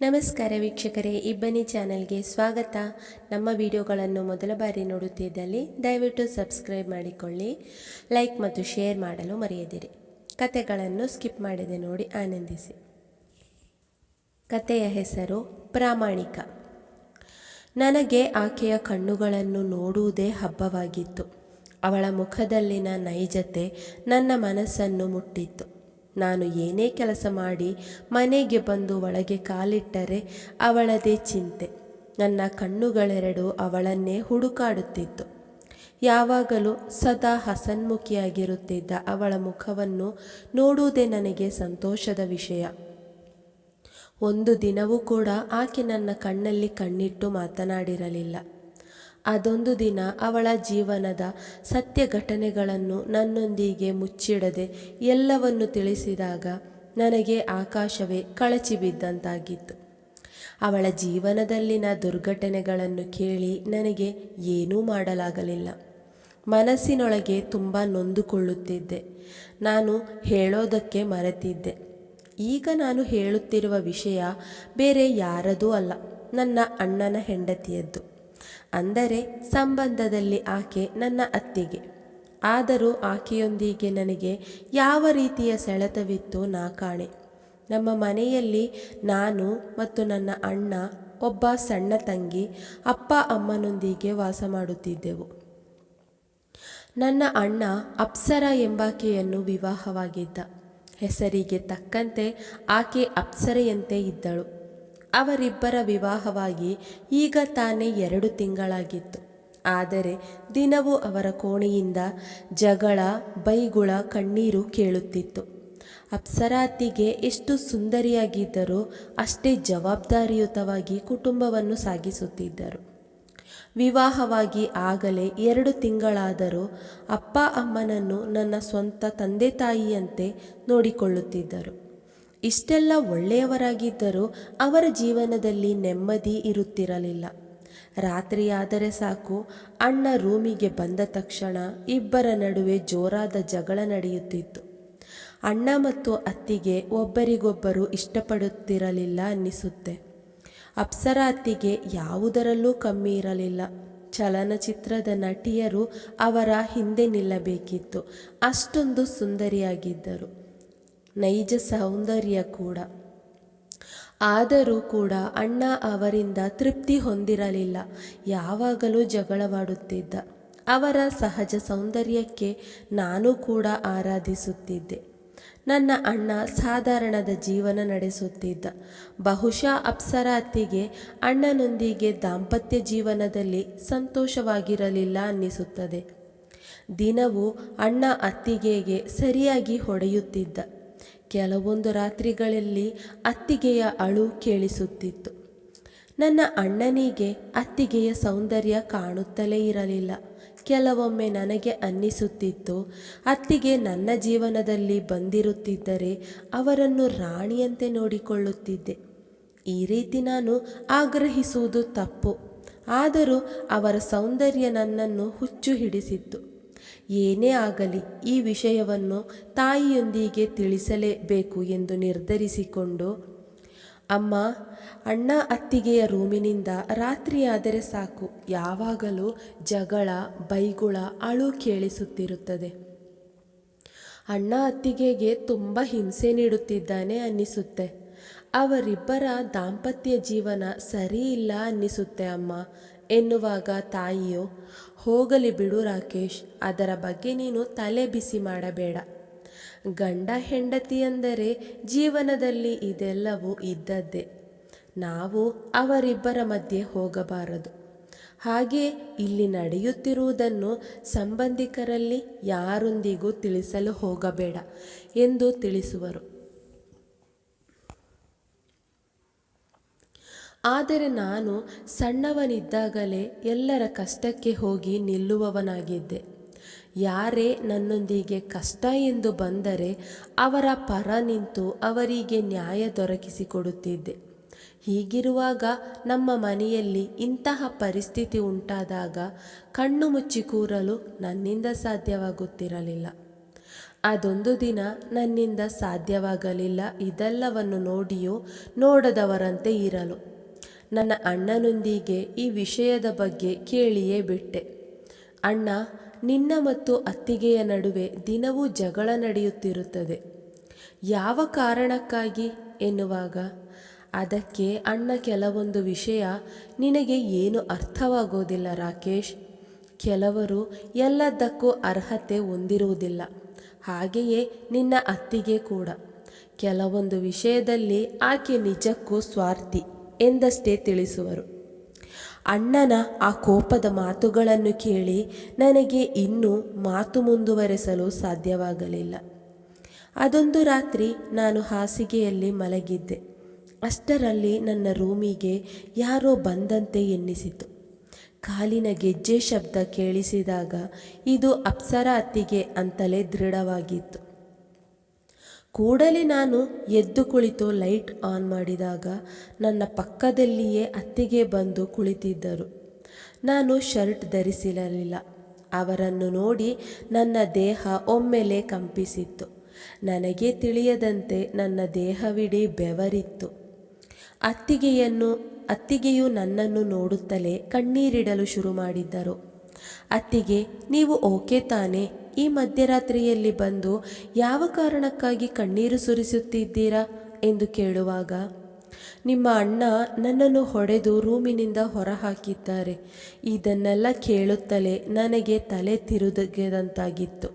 ನಮಸ್ಕಾರ ವೀಕ್ಷಕರೇ, ಇಬ್ಬನಿ ಚಾನಲ್ಗೆ ಸ್ವಾಗತ. ನಮ್ಮ ವಿಡಿಯೋಗಳನ್ನು ಮೊದಲ ಬಾರಿ ನೋಡುತ್ತಿದ್ದಲ್ಲಿ ದಯವಿಟ್ಟು ಸಬ್ಸ್ಕ್ರೈಬ್ ಮಾಡಿಕೊಳ್ಳಿ, ಲೈಕ್ ಮತ್ತು ಶೇರ್ ಮಾಡಲು ಮರೆಯದಿರಿ. ಕತೆಗಳನ್ನು ಸ್ಕಿಪ್ ಮಾಡದೆ ನೋಡಿ ಆನಂದಿಸಿ. ಕತೆಯ ಹೆಸರು ಪ್ರಾಮಾಣಿಕ. ನನಗೆ ಆಕೆಯ ಕಣ್ಣುಗಳನ್ನು ನೋಡುವುದೇ ಹಬ್ಬವಾಗಿತ್ತು. ಅವಳ ಮುಖದಲ್ಲಿನ ನೈಜತೆ ನನ್ನ ಮನಸ್ಸನ್ನು ಮುಟ್ಟಿತ್ತು. ನಾನು ಏನೇ ಕೆಲಸ ಮಾಡಿ ಮನೆಗೆ ಬಂದು ಒಳಗೆ ಕಾಲಿಟ್ಟರೆ ಅವಳದೇ ಚಿಂತೆ. ನನ್ನ ಕಣ್ಣುಗಳೆರಡು ಅವಳನ್ನೇ ಹುಡುಕಾಡುತ್ತಿತ್ತು. ಯಾವಾಗಲೂ ಸದಾ ಹಸನ್ಮುಖಿಯಾಗಿರುತ್ತಿದ್ದ ಅವಳ ಮುಖವನ್ನು ನೋಡುವುದೇ ನನಗೆ ಸಂತೋಷದ ವಿಷಯ. ಒಂದು ದಿನವೂ ಕೂಡ ಆಕೆ ನನ್ನ ಕಣ್ಣಲ್ಲಿ ಕಣ್ಣಿಟ್ಟು ಮಾತನಾಡಿರಲಿಲ್ಲ. ಅದೊಂದು ದಿನ ಅವಳ ಜೀವನದ ಸತ್ಯ ಘಟನೆಗಳನ್ನು ನನ್ನೊಂದಿಗೆ ಮುಚ್ಚಿಡದೆ ಎಲ್ಲವನ್ನು ತಿಳಿಸಿದಾಗ ನನಗೆ ಆಕಾಶವೇ ಕಳಚಿ ಬಿದ್ದಂತಾಗಿತ್ತು. ಅವಳ ಜೀವನದಲ್ಲಿನ ದುರ್ಘಟನೆಗಳನ್ನು ಕೇಳಿ ನನಗೆ ಏನೂ ಮಾಡಲಾಗಲಿಲ್ಲ. ಮನಸ್ಸಿನೊಳಗೆ ತುಂಬ ನೊಂದುಕೊಳ್ಳುತ್ತಿದ್ದೆ. ನಾನು ಹೇಳೋದಕ್ಕೆ ಮರೆತಿದ್ದೆ. ಈಗ ನಾನು ಹೇಳುತ್ತಿರುವ ವಿಷಯ ಬೇರೆ ಯಾರದೂ ಅಲ್ಲ. ನನ್ನ ಅಣ್ಣನ ಹೆಂಡತಿಯದ್ದು. ಅಂದರೆ ಸಂಬಂಧದಲ್ಲಿ ಆಕೆ ನನ್ನ ಅತ್ತಿಗೆ. ಆದರೂ ಆಕೆಯೊಂದಿಗೆ ನನಗೆ ಯಾವ ರೀತಿಯ ಸೆಳೆತವಿತ್ತು ನಾ ಕಾಣೆ. ನಮ್ಮ ಮನೆಯಲ್ಲಿ ನಾನು ಮತ್ತು ನನ್ನ ಅಣ್ಣ, ಒಬ್ಬ ಸಣ್ಣ ತಂಗಿ, ಅಪ್ಪ ಅಮ್ಮನೊಂದಿಗೆ ವಾಸ ಮಾಡುತ್ತಿದ್ದೆವು. ನನ್ನ ಅಣ್ಣ ಅಪ್ಸರ ಎಂಬಾಕೆಯನ್ನು ವಿವಾಹವಾಗಿದ್ದ. ಹೆಸರಿಗೆ ತಕ್ಕಂತೆ ಆಕೆ ಅಪ್ಸರೆಯಂತೆ ಇದ್ದಳು. ಅವರಿಬ್ಬರ ವಿವಾಹವಾಗಿ ಈಗ ತಾನೇ ಎರಡು ತಿಂಗಳಾಗಿತ್ತು. ಆದರೆ ದಿನವೂ ಅವರ ಕೋಣೆಯಿಂದ ಜಗಳ, ಬೈಗುಳ, ಕಣ್ಣೀರು ಕೇಳುತ್ತಿತ್ತು. ಅಪ್ಸರಾತಿಗೆ ಎಷ್ಟು ಸುಂದರಿಯಾಗಿದ್ದರೂ ಅಷ್ಟೇ ಜವಾಬ್ದಾರಿಯುತವಾಗಿ ಕುಟುಂಬವನ್ನು ಸಾಗಿಸುತ್ತಿದ್ದರು. ವಿವಾಹವಾಗಿ ಆಗಲೇ ಎರಡು ತಿಂಗಳಾದರೂ ಅಪ್ಪ, ಅಮ್ಮನನ್ನು ನನ್ನ ಸ್ವಂತ ತಂದೆ ತಾಯಿಯಂತೆ ನೋಡಿಕೊಳ್ಳುತ್ತಿದ್ದರು. ಇಷ್ಟೆಲ್ಲ ಒಳ್ಳೆಯವರಾಗಿದ್ದರೂ ಅವರ ಜೀವನದಲ್ಲಿ ನೆಮ್ಮದಿ ಇರುತ್ತಿರಲಿಲ್ಲ. ರಾತ್ರಿಯಾದರೆ ಸಾಕು, ಅಣ್ಣ ರೂಮಿಗೆ ಬಂದ ತಕ್ಷಣ ಇಬ್ಬರ ನಡುವೆ ಜೋರಾದ ಜಗಳ ನಡೆಯುತ್ತಿತ್ತು. ಅಣ್ಣ ಮತ್ತು ಅತ್ತಿಗೆ ಒಬ್ಬರಿಗೊಬ್ಬರು ಇಷ್ಟಪಡುತ್ತಿರಲಿಲ್ಲ ಅನ್ನಿಸುತ್ತೆ. ಅಪ್ಸರ ಅತ್ತಿಗೆ ಯಾವುದರಲ್ಲೂ ಕಮ್ಮಿ ಇರಲಿಲ್ಲ. ಚಲನಚಿತ್ರದ ನಟಿಯರು ಅವರ ಹಿಂದೆ ನಿಲ್ಲಬೇಕಿತ್ತು. ಅಷ್ಟೊಂದು ಸುಂದರಿಯಾಗಿದ್ದರು. ನೈಜ ಸೌಂದರ್ಯ ಕೂಡ. ಆದರೂ ಕೂಡ ಅಣ್ಣ ಅವರಿಂದ ತೃಪ್ತಿ ಹೊಂದಿರಲಿಲ್ಲ. ಯಾವಾಗಲೂ ಜಗಳವಾಡುತ್ತಿದ್ದ. ಅವರ ಸಹಜ ಸೌಂದರ್ಯಕ್ಕೆ ನಾನು ಕೂಡ ಆರಾಧಿಸುತ್ತಿದ್ದೆ. ನನ್ನ ಅಣ್ಣ ಸಾಧಾರಣದ ಜೀವನ ನಡೆಸುತ್ತಿದ್ದ. ಬಹುಶಃ ಅಪ್ಸರ ಅತ್ತಿಗೆ ಅಣ್ಣನೊಂದಿಗೆ ದಾಂಪತ್ಯ ಜೀವನದಲ್ಲಿ ಸಂತೋಷವಾಗಿರಲಿಲ್ಲ ಅನ್ನಿಸುತ್ತದೆ. ದಿನವೂ ಅಣ್ಣ ಅತ್ತಿಗೆಗೆ ಸರಿಯಾಗಿ ಹೊಡೆಯುತ್ತಿದ್ದ. ಕೆಲವೊಂದು ರಾತ್ರಿಗಳಲ್ಲಿ ಅತ್ತಿಗೆಯ ಅಳು ಕೇಳಿಸುತ್ತಿತ್ತು. ನನ್ನ ಅಣ್ಣನಿಗೆ ಅತ್ತಿಗೆಯ ಸೌಂದರ್ಯ ಕಾಣುತ್ತಲೇ ಇರಲಿಲ್ಲ. ಕೆಲವೊಮ್ಮೆ ನನಗೆ ಅನ್ನಿಸುತ್ತಿತ್ತು, ಅತ್ತಿಗೆ ನನ್ನ ಜೀವನದಲ್ಲಿ ಬಂದಿರುತ್ತಿದ್ದರೆ ಅವರನ್ನು ರಾಣಿಯಂತೆ ನೋಡಿಕೊಳ್ಳುತ್ತಿದ್ದೆ. ಈ ರೀತಿ ನಾನು ಆಗ್ರಹಿಸುವುದು ತಪ್ಪು. ಆದರೂ ಅವರ ಸೌಂದರ್ಯ ನನ್ನನ್ನು ಹುಚ್ಚು ಹಿಡಿಸಿತ್ತು. ಏನೇ ಆಗಲಿ ಈ ವಿಷಯವನ್ನು ತಾಯಿಯೊಂದಿಗೆ ತಿಳಿಸಲೇಬೇಕು ಎಂದು ನಿರ್ಧರಿಸಿಕೊಂಡು, ಅಮ್ಮ, ಅಣ್ಣ ಅತ್ತಿಗೆಯ ರೂಮಿನಿಂದ ರಾತ್ರಿಯಾದರೆ ಸಾಕು. ಯಾವಾಗಲೂ ಜಗಳ, ಬೈಗುಳ, ಅಳು ಕೇಳಿಸುತ್ತಿರುತ್ತದೆ. ಅಣ್ಣ ಅತ್ತಿಗೆಗೆ ತುಂಬ ಹಿಂಸೆ ನೀಡುತ್ತಿದ್ದಾನೆ ಅನ್ನಿಸುತ್ತೆ. ಅವರಿಬ್ಬರ ದಾಂಪತ್ಯ ಜೀವನ ಸರಿ ಇಲ್ಲ ಅನ್ನಿಸುತ್ತೆ ಅಮ್ಮ. ಎನ್ನುವಾಗ ತಾಯಿಯು, ಹೋಗಲಿ ಬಿಡು ರಾಕೇಶ್, ಅದರ ಬಗ್ಗೆ ನೀನು ತಲೆ ಬಿಸಿ ಮಾಡಬೇಡ. ಗಂಡ ಹೆಂಡತಿ ಅಂದರೆ ಜೀವನದಲ್ಲಿ ಇದೆಲ್ಲವೂ ಇದ್ದದ್ದೇ. ನಾವು ಅವರಿಬ್ಬರ ಮಧ್ಯೆ ಹೋಗಬಾರದು. ಹಾಗೆ ಇಲ್ಲಿ ನಡೆಯುತ್ತಿರುವುದನ್ನು ಸಂಬಂಧಿಕರಲ್ಲಿ ಯಾರೊಂದಿಗೂ ತಿಳಿಸಲು ಹೋಗಬೇಡ ಎಂದು ತಿಳಿಸುವರು. ಆದರೆ ನಾನು ಸಣ್ಣವನಿದ್ದಾಗಲೇ ಎಲ್ಲರ ಕಷ್ಟಕ್ಕೆ ಹೋಗಿ ನಿಲ್ಲುವವನಾಗಿದ್ದೆ. ಯಾರೇ ನನ್ನೊಂದಿಗೆ ಕಷ್ಟ ಎಂದು ಬಂದರೆ ಅವರ ಪರ ನಿಂತು ಅವರಿಗೆ ನ್ಯಾಯ ದೊರಕಿಸಿಕೊಡುತ್ತಿದ್ದೆ. ಹೀಗಿರುವಾಗ ನಮ್ಮ ಮನೆಯಲ್ಲಿ ಇಂತಹ ಪರಿಸ್ಥಿತಿ ಉಂಟಾದಾಗ ಕಣ್ಣು ಮುಚ್ಚಿ ಕೂರಲು ನನ್ನಿಂದ ಸಾಧ್ಯವಾಗುತ್ತಿರಲಿಲ್ಲ. ಅದೊಂದು ದಿನ ನನ್ನಿಂದ ಸಾಧ್ಯವಾಗಲಿಲ್ಲ ಇದೆಲ್ಲವನ್ನು ನೋಡಿಯೂ ನೋಡದವರಂತೆ ಇರಲು. ನನ್ನ ಅಣ್ಣನೊಂದಿಗೆ ಈ ವಿಷಯದ ಬಗ್ಗೆ ಕೇಳಿಯೇ ಬಿಟ್ಟೆ. ಅಣ್ಣ, ನಿನ್ನ ಮತ್ತು ಅತ್ತಿಗೆಯ ನಡುವೆ ದಿನವೂ ಜಗಳ ನಡೆಯುತ್ತಿರುತ್ತದೆ. ಯಾವ ಕಾರಣಕ್ಕಾಗಿ? ಎನ್ನುವಾಗ, ಅದಕ್ಕೆ ಅಣ್ಣ ಕೆಲವೊಂದು ವಿಷಯ ನಿನಗೆ ಏನು ಅರ್ಥವಾಗೋದಿಲ್ಲ ರಾಕೇಶ್. ಕೆಲವರು ಎಲ್ಲದಕ್ಕೂ ಅರ್ಹತೆ ಹೊಂದಿರುವುದಿಲ್ಲ, ಹಾಗೆಯೇ ನಿನ್ನ ಅತ್ತಿಗೆ ಕೂಡ. ಕೆಲವೊಂದು ವಿಷಯದಲ್ಲಿ ಆಕೆ ನಿಜಕ್ಕೂ ಸ್ವಾರ್ಥಿ. ಎಂದಷ್ಟೇ ತಿಳಿಸುವರು. ಅಣ್ಣನ ಆ ಕೋಪದ ಮಾತುಗಳನ್ನು ಕೇಳಿ ನನಗೆ ಇನ್ನೂ ಮಾತು ಮುಂದುವರೆಸಲು ಸಾಧ್ಯವಾಗಲಿಲ್ಲ. ಅದೊಂದು ರಾತ್ರಿ ನಾನು ಹಾಸಿಗೆಯಲ್ಲಿ ಮಲಗಿದ್ದೆ. ಅಷ್ಟರಲ್ಲಿ ನನ್ನ ರೂಮಿಗೆ ಯಾರೋ ಬಂದಂತೆ ಎನ್ನಿಸಿತು. ಕಾಲಿನ ಗೆಜ್ಜೆ ಶಬ್ದ ಕೇಳಿಸಿದಾಗ ಇದು ಅಪ್ಸರ ಅತ್ತಿಗೆ ಅಂತಲೇ ದೃಢವಾಗಿತ್ತು. ಕೂಡಲೇ ನಾನು ಎದ್ದು ಕುಳಿತು ಲೈಟ್ ಆನ್ ಮಾಡಿದಾಗ ನನ್ನ ಪಕ್ಕದಲ್ಲಿಯೇ ಅತ್ತಿಗೆ ಬಂದು ಕುಳಿತಿದ್ದರು. ನಾನು ಶರ್ಟ್ ಧರಿಸಿರಲಿಲ್ಲ. ಅವರನ್ನು ನೋಡಿ ನನ್ನ ದೇಹ ಒಮ್ಮೆಲೆ ಕಂಪಿಸಿತ್ತು. ನನಗೆ ತಿಳಿಯದಂತೆ ನನ್ನ ದೇಹವಿಡೀ ಬೆವರಿತ್ತು. ಅತ್ತಿಗೆಯನ್ನು, ಅತ್ತಿಗೆಯು ನನ್ನನ್ನು ನೋಡುತ್ತಲೇ ಕಣ್ಣೀರಿಡಲು ಶುರು ಮಾಡಿದ್ದರು ಅತ್ತಿಗೆ, ನೀವು ಓಕೆ ತಾನೇ? ಈ ಮಧ್ಯರಾತ್ರಿಯಲ್ಲಿ ಬಂದು ಯಾವ ಕಾರಣಕ್ಕಾಗಿ ಕಣ್ಣೀರು ಸುರಿಸುತ್ತಿದ್ದೀರಾ ಎಂದು ಕೇಳುವಾಗ, ನಿಮ್ಮ ಅಣ್ಣ ನನ್ನನ್ನು ಹೊಡೆದು ರೂಮಿನಿಂದ ಹೊರಹಾಕಿದ್ದಾರೆ. ಇದನ್ನೆಲ್ಲ ಕೇಳುತ್ತಲೇ ನನಗೆ ತಲೆ ತಿರುಗಿದಂತಾಗಿತ್ತು.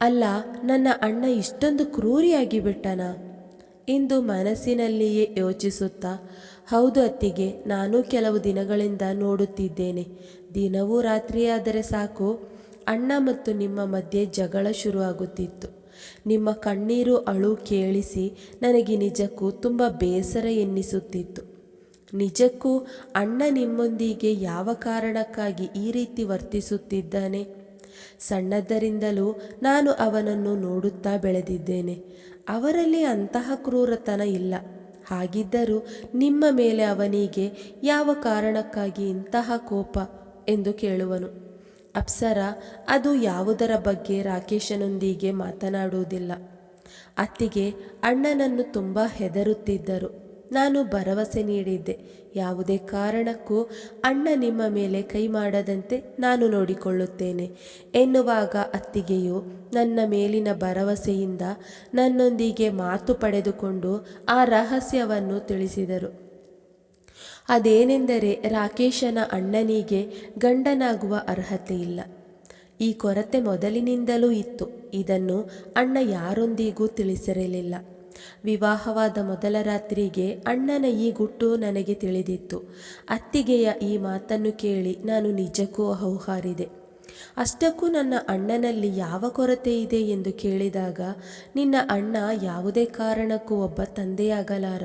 ಅಲ್ಲ, ನನ್ನ ಅಣ್ಣ ಇಷ್ಟೊಂದು ಕ್ರೂರಿಯಾಗಿ ಬಿಟ್ಟನ? ಎಂದು ಮನಸ್ಸಿನಲ್ಲಿಯೇ ಯೋಚಿಸುತ್ತಾ, ಹೌದು ಅತ್ತಿಗೆ, ನಾನು ಕೆಲವು ದಿನಗಳಿಂದ ನೋಡುತ್ತಿದ್ದೇನೆ. ದಿನವೂ ರಾತ್ರಿಯಾದರೆ ಸಾಕು. ಅಣ್ಣ ಮತ್ತು ನಿಮ್ಮ ಮಧ್ಯೆ ಜಗಳ ಶುರುವಾಗುತ್ತಿತ್ತು. ನಿಮ್ಮ ಕಣ್ಣೀರು ಅಳು ಕೇಳಿಸಿ ನನಗೆ ನಿಜಕ್ಕೂ ತುಂಬ ಬೇಸರ ಎನ್ನಿಸುತ್ತಿತ್ತು. ನಿಜಕ್ಕೂ ಅಣ್ಣ ನಿಮ್ಮೊಂದಿಗೆ ಯಾವ ಕಾರಣಕ್ಕಾಗಿ ಈ ರೀತಿ ವರ್ತಿಸುತ್ತಿದ್ದಾನೆ? ಸಣ್ಣದರಿಂದಲೂ ನಾನು ಅವನನ್ನು ನೋಡುತ್ತಾ ಬೆಳೆದಿದ್ದೇನೆ. ಅವರಲ್ಲಿ ಅಂತಹ ಕ್ರೂರತನ ಇಲ್ಲ. ಹಾಗಿದ್ದರೂ ನಿಮ್ಮ ಮೇಲೆ ಅವನಿಗೆ ಯಾವ ಕಾರಣಕ್ಕಾಗಿ ಇಂತಹ ಕೋಪ? ಎಂದು ಕೇಳುವನು. ಅಪ್ಸರ, ಅದು ಯಾವುದರ ಬಗ್ಗೆ ರಾಕೇಶನೊಂದಿಗೆ ಮಾತನಾಡುವುದಿಲ್ಲ. ಅತ್ತಿಗೆ ಅಣ್ಣನನ್ನು ತುಂಬ ಹೆದರುತ್ತಿದ್ದರು. ನಾನು ಭರವಸೆ ನೀಡಿದ್ದೆ. ಯಾವುದೇ ಕಾರಣಕ್ಕೂ ಅಣ್ಣ ನಿಮ್ಮ ಮೇಲೆ ಕೈ ಮಾಡದಂತೆ ನಾನು ನೋಡಿಕೊಳ್ಳುತ್ತೇನೆ ಎನ್ನುವಾಗ ಅತ್ತಿಗೆಯು ನನ್ನ ಮೇಲಿನ ಭರವಸೆಯಿಂದ ನನ್ನೊಂದಿಗೆ ಮಾತು ಪಡೆದುಕೊಂಡು ಆ ರಹಸ್ಯವನ್ನು ತಿಳಿಸಿದರು. ಅದೇನೆಂದರೆ ರಾಕೇಶನ ಅಣ್ಣನಿಗೆ ಗಂಡನಾಗುವ ಅರ್ಹತೆ ಇಲ್ಲ ಈ ಕೊರತೆ ಮೊದಲಿನಿಂದಲೂ ಇತ್ತು. ಇದನ್ನು ಅಣ್ಣ ಯಾರೊಂದಿಗೂ ತಿಳಿಸಿರಲಿಲ್ಲ. ವಿವಾಹವಾದ ಮೊದಲ ರಾತ್ರಿಗೆ ಅಣ್ಣನ ಈ ಗುಟ್ಟು ನನಗೆ ತಿಳಿದಿತ್ತು. ಅತ್ತಿಗೆಯ ಈ ಮಾತನ್ನು ಕೇಳಿ ನಾನು ನಿಜಕ್ಕೂ ಹೌಹಾರಿದೆ. ಅಷ್ಟಕ್ಕೂ ನನ್ನ ಅಣ್ಣನಲ್ಲಿ ಯಾವ ಕೊರತೆ ಇದೆ ಎಂದು ಕೇಳಿದಾಗ, ನಿನ್ನ ಅಣ್ಣ ಯಾವುದೇ ಕಾರಣಕ್ಕೂ ಒಬ್ಬ ತಂದೆಯಾಗಲಾರ,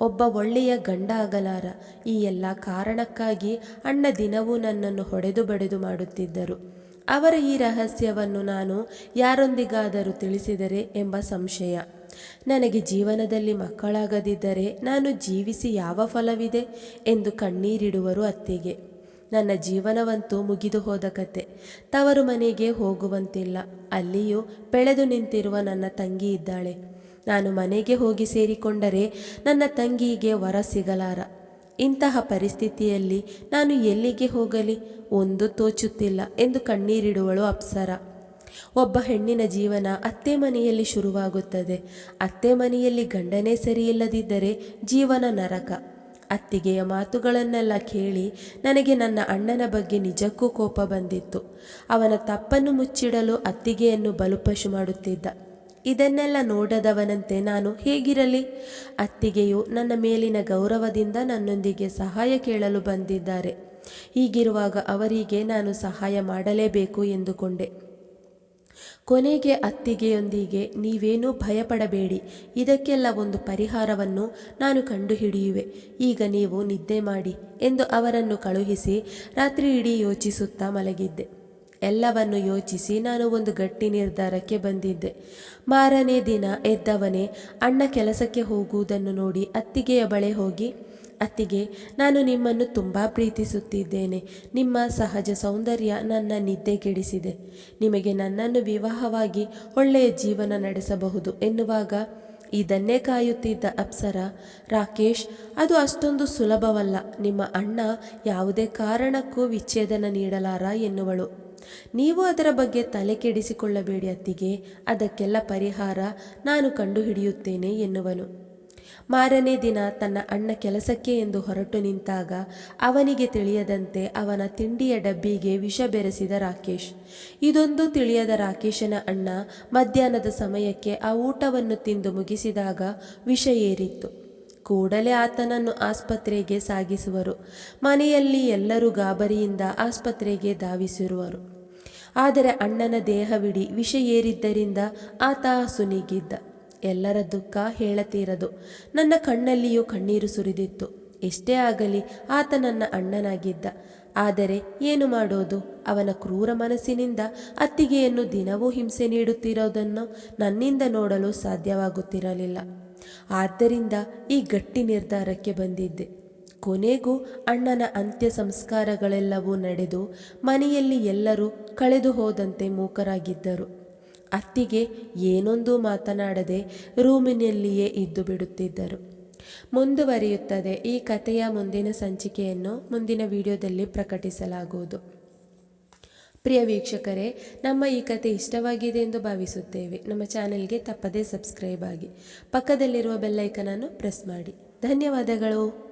ಒಬ್ಬ ಒಳ್ಳೆಯ ಗಂಡ ಆಗಲಾರ ಈ ಎಲ್ಲ ಕಾರಣಕ್ಕಾಗಿ ಅಣ್ಣ ದಿನವೂ ನನ್ನನ್ನು ಹೊಡೆದು ಬಡೆದು ಮಾಡುತ್ತಿದ್ದರು. ಅವರ ಈ ರಹಸ್ಯವನ್ನು ನಾನು ಯಾರೊಂದಿಗಾದರೂ ತಿಳಿಸಿದರೆ ಎಂಬ ಸಂಶಯ. ನನಗೆ ಜೀವನದಲ್ಲಿ ಮಕ್ಕಳಾಗದಿದ್ದರೆ ನಾನು ಜೀವಿಸಿ ಯಾವ ಫಲವಿದೆ ಎಂದು ಕಣ್ಣೀರಿಡುವರು ಅತ್ತಿಗೆ. ನನ್ನ ಜೀವನವಂತೂ ಮುಗಿದು ಹೋದ ಕತೆ. ತವರು ಮನೆಗೆ ಹೋಗುವಂತಿಲ್ಲ. ಅಲ್ಲಿಯೂ ಬೆಳೆದು ನಿಂತಿರುವ ನನ್ನ ತಂಗಿ ಇದ್ದಾಳೆ. ನಾನು ಮನೆಗೆ ಹೋಗಿ ಸೇರಿಕೊಂಡರೆ ನನ್ನ ತಂಗಿಗೆ ವರ ಸಿಗಲಾರ. ಇಂತಹ ಪರಿಸ್ಥಿತಿಯಲ್ಲಿ ನಾನು ಎಲ್ಲಿಗೆ ಹೋಗಲಿ? ಒಂದು ತೋಚುತ್ತಿಲ್ಲ ಎಂದು ಕಣ್ಣೀರಿಡುವಳು ಅಪ್ಸರ. ಒಬ್ಬ ಹೆಣ್ಣಿನ ಜೀವನ ಅತ್ತೆ ಮನೆಯಲ್ಲಿ ಶುರುವಾಗುತ್ತದೆ. ಅತ್ತೆ ಮನೆಯಲ್ಲಿ ಗಂಡನೇ ಸರಿಯಿಲ್ಲದಿದ್ದರೆ ಜೀವನ ನರಕ. ಅತ್ತಿಗೆಯ ಮಾತುಗಳನ್ನೆಲ್ಲ ಕೇಳಿ ನನಗೆ ನನ್ನ ಅಣ್ಣನ ಬಗ್ಗೆ ನಿಜಕ್ಕೂ ಕೋಪ ಬಂದಿತ್ತು. ಅವನ ತಪ್ಪನ್ನು ಮುಚ್ಚಿಡಲು ಅತ್ತಿಗೆಯನ್ನು ಬಲುಪಶು ಮಾಡುತ್ತಿದ್ದ. ಇದನ್ನೆಲ್ಲ ನೋಡದವನಂತೆ ನಾನು ಹೇಗಿರಲಿ? ಅತ್ತಿಗೆಯು ನನ್ನ ಮೇಲಿನ ಗೌರವದಿಂದ ನನ್ನೊಂದಿಗೆ ಸಹಾಯ ಕೇಳಲು ಬಂದಿದ್ದಾರೆ. ಹೀಗಿರುವಾಗ ಅವರಿಗೆ ನಾನು ಸಹಾಯ ಮಾಡಲೇಬೇಕು ಎಂದುಕೊಂಡೆ. ಕೊನೆಗೆ ಅತ್ತಿಗೆಯೊಂದಿಗೆ ನೀವೇನೂ ಭಯಪಡಬೇಡಿ. ಇದಕ್ಕೆಲ್ಲ ಒಂದು ಪರಿಹಾರವನ್ನು ನಾನು ಕಂಡುಹಿಡಿಯುವೆ. ಈಗ ನೀವು ನಿದ್ದೆ ಮಾಡಿ ಎಂದು ಅವರನ್ನು ಕಳುಹಿಸಿ ರಾತ್ರಿ ಇಡೀ ಯೋಚಿಸುತ್ತಾ ಮಲಗಿದ್ದೆ. ಎಲ್ಲವನ್ನು ಯೋಚಿಸಿ ನಾನು ಒಂದು ಗಟ್ಟಿ ನಿರ್ಧಾರಕ್ಕೆ ಬಂದಿದ್ದೆ. ಮಾರನೇ ದಿನ ಎದ್ದವನೇ ಅಣ್ಣ ಕೆಲಸಕ್ಕೆ ಹೋಗುವುದನ್ನು ನೋಡಿ ಅತ್ತಿಗೆಯ ಬಳೆ ಹೋಗಿ ಅತ್ತಿಗೆ, ನಾನು ನಿಮ್ಮನ್ನು ತುಂಬ ಪ್ರೀತಿಸುತ್ತಿದ್ದೇನೆ. ನಿಮ್ಮ ಸಹಜ ಸೌಂದರ್ಯ ನನ್ನ ನಿದ್ದೆಗೆಡಿಸಿದೆ. ನಿಮಗೆ ನನ್ನನ್ನು ವಿವಾಹವಾಗಿ ಒಳ್ಳೆಯ ಜೀವನ ನಡೆಸಬಹುದು ಎನ್ನುವಾಗ ಇದನ್ನೇ ಕಾಯುತ್ತಿದ್ದ ಅಪ್ಸರ, ರಾಕೇಶ್, ಅದು ಅಷ್ಟೊಂದು ಸುಲಭವಲ್ಲ. ನಿಮ್ಮ ಅಣ್ಣ ಯಾವುದೇ ಕಾರಣಕ್ಕೂ ವಿಚ್ಛೇದನ ನೀಡಲಾರ ಎನ್ನುವಳು. ನೀವು ಅದರ ಬಗ್ಗೆ ತಲೆ ಕೆಡಿಸಿಕೊಳ್ಳಬೇಡಿ ಅತ್ತಿಗೆ, ಅದಕ್ಕೆಲ್ಲ ಪರಿಹಾರ ನಾನು ಕಂಡುಹಿಡಿಯುತ್ತೇನೆ ಎನ್ನುವನು. ಮಾರನೇ ದಿನ ತನ್ನ ಅಣ್ಣ ಕೆಲಸಕ್ಕೆ ಎಂದು ಹೊರಟು ನಿಂತಾಗ ಅವನಿಗೆ ತಿಳಿಯದಂತೆ ಅವನ ತಿಂಡಿಯ ಡಬ್ಬಿಗೆ ವಿಷ ಬೆರೆಸಿದ ರಾಕೇಶ್. ಇದೊಂದು ತಿಳಿಯದ ರಾಕೇಶನ ಅಣ್ಣ ಮಧ್ಯಾಹ್ನದ ಸಮಯಕ್ಕೆ ಆ ಊಟವನ್ನು ತಿಂದು ಮುಗಿಸಿದಾಗ ವಿಷ ಏರಿತ್ತು. ಕೂಡಲೇ ಆತನನ್ನು ಆಸ್ಪತ್ರೆಗೆ ಸಾಗಿಸುವರು. ಮನೆಯಲ್ಲಿ ಎಲ್ಲರೂ ಗಾಬರಿಯಿಂದ ಆಸ್ಪತ್ರೆಗೆ ಧಾವಿಸಿರುವರು. ಆದರೆ ಅಣ್ಣನ ದೇಹವಿಡಿ ವಿಷ ಏರಿದ್ದರಿಂದ ಆತ ಸುನಿಗಿದ್ದ. ಎಲ್ಲರ ದುಃಖ ಹೇಳತೀರದು. ನನ್ನ ಕಣ್ಣಲ್ಲಿಯೂ ಕಣ್ಣೀರು ಸುರಿದಿತ್ತು. ಎಷ್ಟೇ ಆಗಲಿ ಆತ ನನ್ನ ಅಣ್ಣನಾಗಿದ್ದ. ಆದರೆ ಏನು ಮಾಡೋದು? ಅವನ ಕ್ರೂರ ಮನಸ್ಸಿನಿಂದ ಅತ್ತಿಗೆಯನ್ನು ದಿನವೂ ಹಿಂಸೆ ನೀಡುತ್ತಿರೋದನ್ನು ನನ್ನಿಂದ ನೋಡಲು ಸಾಧ್ಯವಾಗುತ್ತಿರಲಿಲ್ಲ. ಆದ್ದರಿಂದ ಈ ಗಟ್ಟಿ ನಿರ್ಧಾರಕ್ಕೆ ಬಂದಿದ್ದೆ. ಕೊನೆಗೂ ಅಣ್ಣನ ಅಂತ್ಯ ಸಂಸ್ಕಾರಗಳೆಲ್ಲವೂ ನಡೆದು ಮನೆಯಲ್ಲಿ ಎಲ್ಲರೂ ಕಳೆದು ಹೋದಂತೆ ಮೂಕರಾಗಿದ್ದರು. ಅತ್ತಿಗೆ ಏನೊಂದು ಮಾತನಾಡದೆ ರೂಮಿನಲ್ಲಿಯೇ ಇದ್ದು ಬಿಡುತ್ತಿದ್ದರು. ಮುಂದುವರಿಯುತ್ತದೆ. ಈ ಕಥೆಯ ಮುಂದಿನ ಸಂಚಿಕೆಯನ್ನು ಮುಂದಿನ ವಿಡಿಯೋದಲ್ಲಿ ಪ್ರಕಟಿಸಲಾಗುವುದು. ಪ್ರಿಯ ವೀಕ್ಷಕರೇ, ನಮ್ಮ ಈ ಕತೆ ಇಷ್ಟವಾಗಿದೆ ಎಂದು ಭಾವಿಸುತ್ತೇವೆ. ನಮ್ಮ ಚಾನೆಲ್ಗೆ ತಪ್ಪದೇ ಸಬ್ಸ್ಕ್ರೈಬ್ ಆಗಿ. ಪಕ್ಕದಲ್ಲಿರುವ ಬೆಲ್ಲೈಕನನ್ನು ಪ್ರೆಸ್ ಮಾಡಿ. ಧನ್ಯವಾದಗಳು.